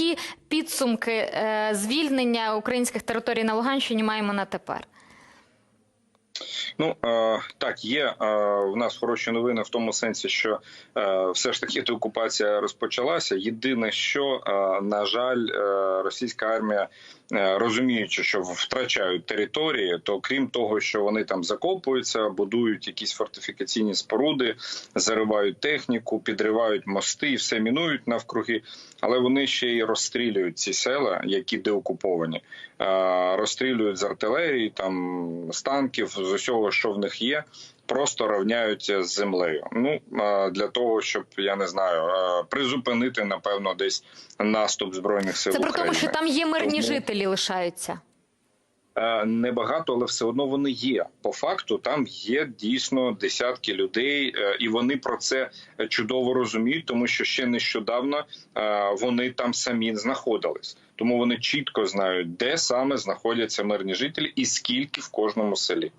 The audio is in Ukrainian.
які підсумки е, звільнення українських територій на Луганщині маємо на тепер? Ну е, так, є е, в нас хороші новини в тому сенсі, що е, все ж таки деокупація розпочалася. Єдине, що на жаль, російська армія. Розуміючи, що втрачають території, то крім того, що вони там закопуються, будують якісь фортифікаційні споруди, заривають техніку, підривають мости і все мінують навкруги, але вони ще й розстрілюють ці села, які деокуповані, розстрілюють з артилерії, там з танків, з усього, що в них є. Просто рівняються з землею. Ну для того, щоб я не знаю, призупинити напевно десь наступ збройних сил. Це при України. тому, що там є мирні Тому- жителі лишаються. Е, Небагато, але все одно вони є. По факту там є дійсно десятки людей, е, і вони про це чудово розуміють, тому що ще нещодавно е, вони там самі знаходились. Тому вони чітко знають, де саме знаходяться мирні жителі і скільки в кожному селі.